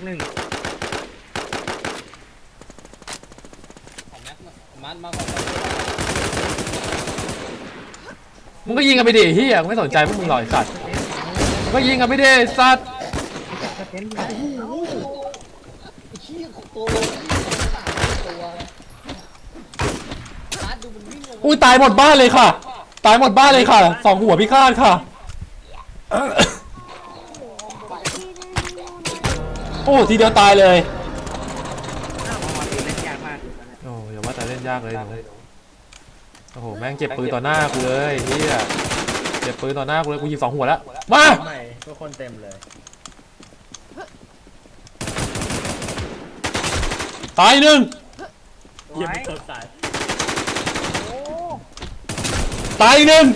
กหนึ่งมันมาก่อนมึงก็ยิงกันไปดิเฮียไม่สนใจพวกมึงหรอกสัตว์มึงก็ยิงกันไปดิสัตว์อู้ยตายหมดบ้านเลยค่ะ ตายหมดบ้านเลยค่ะสองหัวพิฆาตค่ะ โอ้ทีเดียวตายเลยเล่นยากมากโอ้อย่าว่าแต่เล่นยากเลยหนูโอ้โหแม่งเจ็บปืนต่อหน้ากูเลยเฮียเจ็บปืนต่อหน้ากูเลยกูยิงสองหัวแล้วมาใหม่ทุกคนเต็มเลยตายหนึ่งอย่าไปสดใสตายอีกหนึ่ง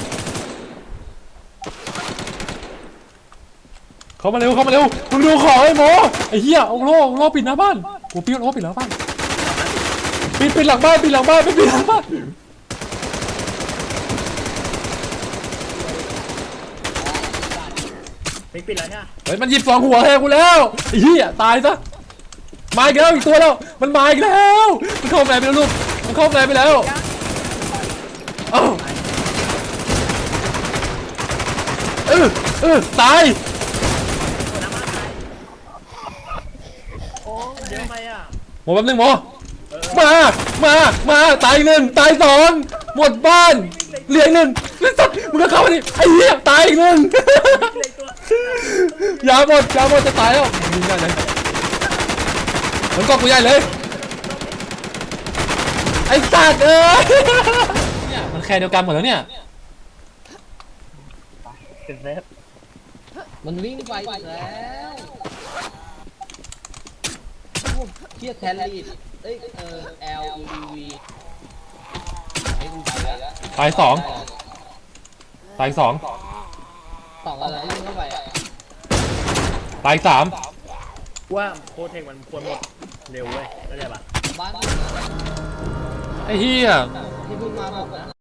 เข้ามาเร็วเข้ามาเร็วมึงดูของไอ้หมอไอ้เหี้ยเอาโล่เอาโล่ปิดหน้าบ้านกูปิดโล่ปิดหลังบ้านปิดปิดหลังบ้านปิดหลังบ้านไม่ปิดหลังบ้านปิดปิดแล้วใช่ไหมเฮ้ยมันหยิบสองหัวแทนกูแล้วไอ้เหี้ยตายซะมาอีกแล้วอีกตัวแล้วมันมาอีกแล้วมันเข้าแมนไปแล้วลูกมันเข้าแมนไปแล้วเอ้าเออเออตาย โอ้เยอะไปอะหมดแป๊บนึงหมอมา มา มาตายหนึ่งตายสองหมดบ้านเหลืออกหนึ่งไอ้สัตว์มึงก็เข้ามาดิไอ้เหี้ยตายอีกหนึ่ง เลยตัว ยาหมดยาหมดจะตายแล้วยิงได้เลยมันก็กูใหญ่เลย ไอ้สัตว์เอ้ยเนี่ยมันแค่เดียวกันหมดแล้วเนี่ย เป็นเซฟมันวิ่งไปอีกแล้วพวก เทียแทนลีดเอ้ยเออ L U D V ให้กูไปแล้วตายสองตายสองสองอะไรวิ่งเข้าไปอะตายสามว่าโคเทคมันควรหมดเร็วเว้ยเข้าใจปะบ้านไอ้เหี้ยที่เพิ่งมาหมดนะ You